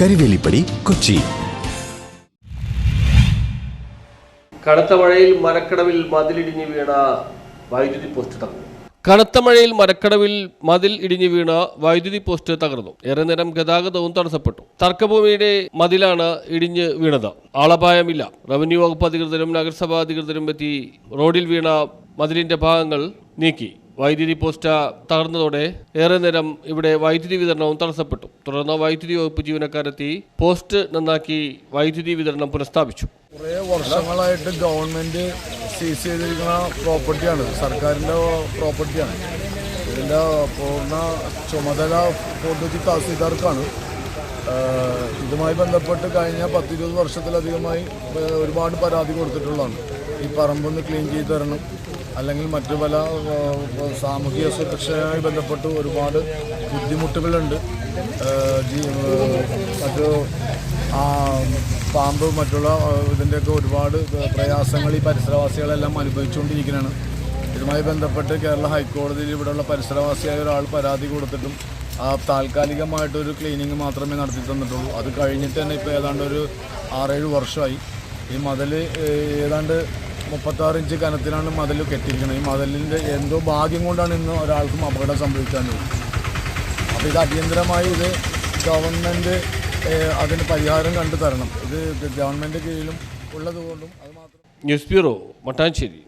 Karivelippady Kochi. കനത്ത മഴയിൽ മരക്കടവിൽ മതിലിടിഞ്ഞ് വീണ വൈദ്യുതി പോസ്റ്റ് തകർന്നു. കനത്ത മഴയിൽ മരക്കടവിൽ മതിൽ ഇടിഞ്ഞു വീണ വൈദ്യുതി പോസ്റ്റ് തകർന്നു. ഏറെ നേരം ഗതാഗതവും തടസ്സപ്പെട്ടു. തർക്കഭൂമിയുടെ മതിലാണ് ഇടിഞ്ഞ് വീണത്. ആളപായമില്ല. റവന്യൂ വകുപ്പ് അധികൃതരും നഗരസഭാ അധികൃതരും എത്തി റോഡിൽ വീണ മതിലിന്റെ ഭാഗങ്ങൾ നീക്കി. വൈദ്യുതി പോസ്റ്റ് തകർന്നതോടെ ഏറെ നേരം ഇവിടെ വൈദ്യുതി വിതരണവും തടസ്സപ്പെട്ടു. തുടർന്ന് വൈദ്യുതി വകുപ്പ് ജീവനക്കാരെത്തി പോസ്റ്റ് നന്നാക്കി വൈദ്യുതി വിതരണം പുനഃസ്ഥാപിച്ചു. കുറേ വർഷങ്ങളായിട്ട് ഗവൺമെന്റ് സീസ് ചെയ്തിരിക്കുന്ന പ്രോപ്പർട്ടിയാണ് സർക്കാരിന്റെ പ്രോപ്പർട്ടിയാണ് ഇതിന്റെ പൂർണ ചുമതല പൊതുജി തഹസീൽദാർക്കാണ്. ഇതുമായി ബന്ധപ്പെട്ട് കഴിഞ്ഞ പത്തിരുപത് വർഷത്തിലധികമായി ഒരുപാട് പരാതി കൊടുത്തിട്ടുള്ളതാണ്. ഈ പറമ്പൊന്ന് ക്ലീൻ ചെയ്ത് തരണം. അല്ലെങ്കിൽ മറ്റു പല സാമൂഹിക സുരക്ഷയുമായി ബന്ധപ്പെട്ട് ഒരുപാട് ബുദ്ധിമുട്ടുകളുണ്ട്. മറ്റു പാമ്പ് മറ്റുള്ള ഇതിന്റെയൊക്കെ ഒരുപാട് പ്രയാസങ്ങൾ ഈ പരിസരവാസികളെല്ലാം അനുഭവിച്ചുകൊണ്ടിരിക്കുകയാണ് ഇതുമായി ബന്ധപ്പെട്ട് കേരള ഹൈക്കോടതിയിൽ ഇവിടെയുള്ള പരിസരവാസിയായ ഒരാൾ പരാതി കൊടുത്തിട്ടും ആ താൽക്കാലികമായിട്ടൊരു ക്ലീനിങ് മാത്രമേ നടത്തി തന്നിട്ടുള്ളൂ. അത് കഴിഞ്ഞിട്ട് തന്നെ ഇപ്പോൾ ഏതാണ്ട് ഒരു ആറേഴ് വർഷമായി. ഈ മതിൽ ഏതാണ്ട് മുപ്പത്താറ് ഇഞ്ച് കനത്തിലാണ് മതിൽ കെട്ടിയിരിക്കുന്നത്. ഈ മതിലിന്റെ എന്തോ ഭാഗ്യം കൊണ്ടാണ് ഇന്ന് ഒരാൾക്കും അപകടം സംഭവിക്കാൻ അപ്പോൾ ഇത് അടിയന്തരമായി ഇത് ഗവൺമെന്റ് അതിന് പരിഹാരം കണ്ടു തരണം. ഇത് ഗവൺമെന്റ് കീഴിലും ഉള്ളതുകൊണ്ടും അത് മാത്രം ന്യൂസ് ബ്യൂറോ മട്ടാഞ്ചേരി.